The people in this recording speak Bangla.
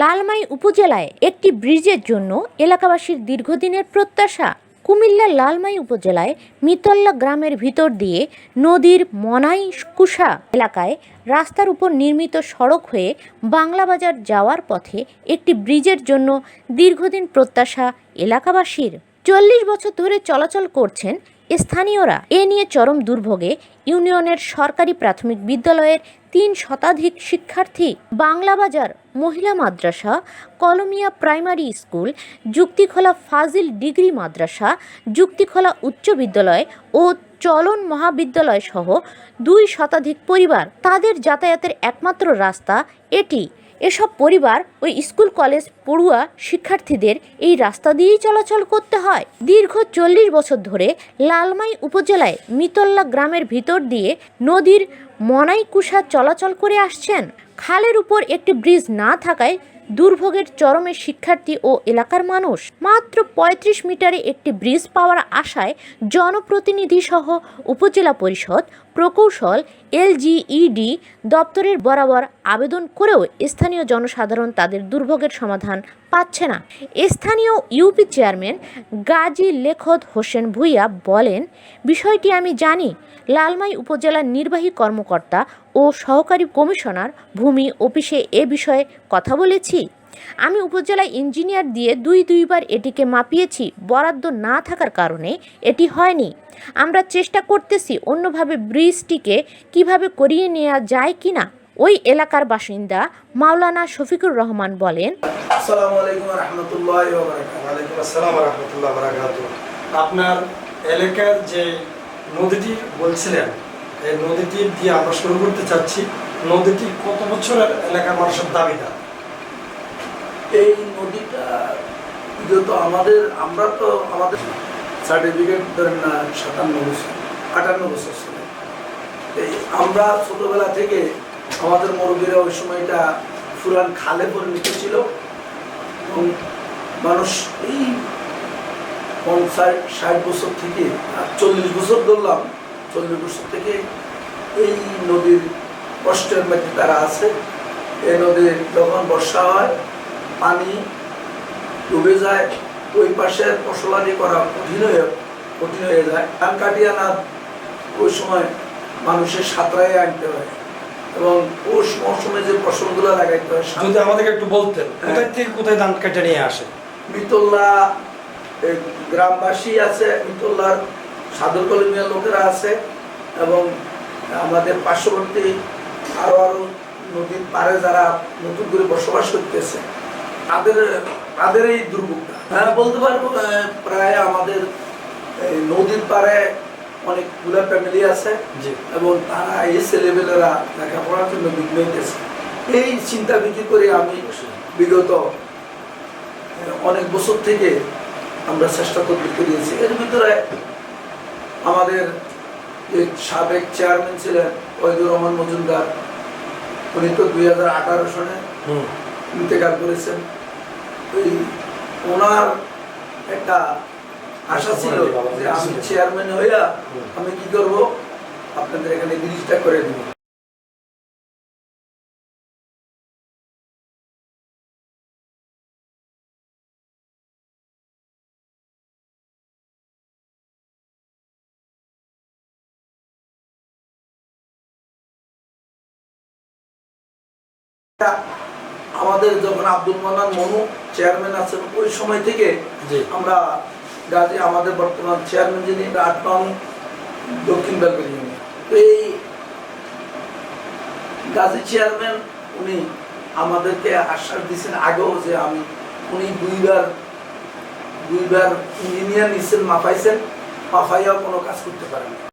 লালমাই উপজেলায় একটি ব্রিজের জন্য এলাকাবাসীর দীর্ঘদিনের প্রত্যাশা। কুমিল্লার লালমাই উপজেলায় মিতল্লা গ্রামের ভিতর দিয়ে নদীর মনাই মনাইকুষা এলাকায় রাস্তার উপর নির্মিত সড়ক হয়ে বাংলাবাজার যাওয়ার পথে একটি ব্রিজের জন্য দীর্ঘদিন প্রত্যাশা এলাকাবাসীর। চল্লিশ বছর ধরে চলাচল করছেন স্থানীয়রা। এ নিয়ে চরম দুর্ভোগে ইউনিয়নের সরকারি প্রাথমিক বিদ্যালয়ের তিন শতাধিক শিক্ষার্থী বাংলাবাজার মহিলা মাদ্রাসা, কলমিয়া প্রাইমারি স্কুল, যুক্তিখোলা ফাজিল ডিগ্রি মাদ্রাসা, যুক্তিখোলা উচ্চ বিদ্যালয় ও চলন মহাবিদ্যালয় সহ দুই শতাধিক পরিবার তাদের যাতায়াতের একমাত্র রাস্তা এটি। এসব পরিবার ওই স্কুল, কলেজ, পড়ুয়া শিক্ষার্থীদের এই রাস্তা দিয়েই চলাচল করতে হয়। দীর্ঘ চল্লিশ বছর ধরে লালমাই উপজেলায় মিতল্লা গ্রামের ভিতর দিয়ে নদীর মনাইকুষা চলাচল করে আসছেন। খালের উপর একটি ব্রিজ না থাকায় দুর্ভোগের চরমে শিক্ষার্থী ও এলাকার মানুষ। মাত্র ৩৫ মিটারে একটি ব্রিজ পাওয়ার আশায় জনপ্রতিনিধি সহ উপজেলা পরিষদ প্রকৌশল, এলজিইডি দপ্তরের বরাবর আবেদন করেও স্থানীয় জনসাধারণ তাদের দুর্ভোগের সমাধান পাচ্ছে না। স্থানীয় ইউপি চেয়ারম্যান গাজী লেখত হোসেন ভুইয়া বলেন, বিষয়টি আমি জানি। লালমাই উপজেলার নির্বাহী কর্মকর্তা ও সহকারী কমিশনার ভূমি অফিসে এ বিষয়ে কথা বলেছি। আমি উপজেলা ইঞ্জিনিয়ার দিয়ে দুই দুইবার এটিকে মাপিয়েছি বরাদ্দ না থাকার কারণে এটি হয়নি। আমরা চেষ্টা করতেছি অন্যভাবে ব্রিজটিকে কীভাবে করিয়ে নেওয়া যায় কিনা। ওই এলাকার বাসিন্দা মাওলানা শফিকুর রহমান বলেন আপনার এলাকার যে নদীটি বলছিলেন এই নদীটি দিয়ে আমরা শুরু করতে চাচ্ছি। নদীটি কত বছরের এলাকার মানুষের দাবিদার এই নদীটা যেহেতু আমাদের, আমরা তো আমাদের সার্টিফিকেট ধরেন না সাতান্ন বছর, আটান্ন বছর ছিল। এই আমরা ছোটবেলা থেকে আমাদের মুরব্বীরা ওই সময়টা ফুরান খালে পরিণত ছিল এবং মানুষ এই পঞ্চাশ, ষাট বছর থেকে, আর চল্লিশ বছর ধরলাম, চল্লিশ বছর থেকে এই নদীর কষ্টের মধ্যে তারা আছে। এই নদীর যখন বর্ষা হয় পানি ডুবে যায় ওই পাশে ফসলাদি করা কঠিন হয়ে কঠিন হয়ে যায়। ধান কাটিয়ে আনা ওই সময় মানুষের সাঁতরাই আনতে হয়। এবং পৌষ মৌসুমে যে ফসলগুলো লাগাইতে হয় যদি আমাদেরকে একটু বলতেন কোথায় থেকে কোথায় ধান কেটে নিয়ে আসে? মিতল্লা গ্রামবাসী আছে মিতল্লার সাদর কলমিয়া লোকেরা আছে এবং আমাদের পার্শ্ববর্তী আরও আরও নদীর পাড়ে যারা নতুন করে বসবাস করতেছে তাদের তাদের এই দুর্ভোগটা। হ্যাঁ বলতে পারব প্রায় আমাদের নদীর পাড়ে অনেকগুলো ফ্যামিলি আছে। এবং তারা এই ছেলেমেয়েরা লেখাপড়ার জন্য বিঘ্ন হইতেছে। এই চিন্তা বিক্রি করে আমি বিগত অনেক বছর থেকে আমরা চেষ্টা করতে করিয়েছি এর ভিতরে আমাদের যে সাবেক চেয়ারম্যান ছিলেন ওয়াহিদুর রহমান মজুমদার উনি তো দুই হাজার আঠারো সনে হুম ইন্তেকাল করেছেন। ওই ওনার একটা আশা ছিল যে আমি চেয়ারম্যান হইয়া আমি কি করব? আপনাদের এখানে ব্রিজটা করে দেব। আমাদের যখন আব্দুল মান্নান মনু চেয়ারম্যান আছেন ওই সময় থেকে আমরা গাজী আমাদের বর্তমান চেয়ারম্যান যিনি আট নং দক্ষিণ তো এই গাজী চেয়ারম্যান উনি আমাদেরকে আশ্বাস দিয়েছেন আগেও যে আমি উনি দুইবার দুইবার ইঞ্জিনিয়ার নিচ্ছেন মাফাইছেন মাপাইয়াও কোনো কাজ করতে পারেন।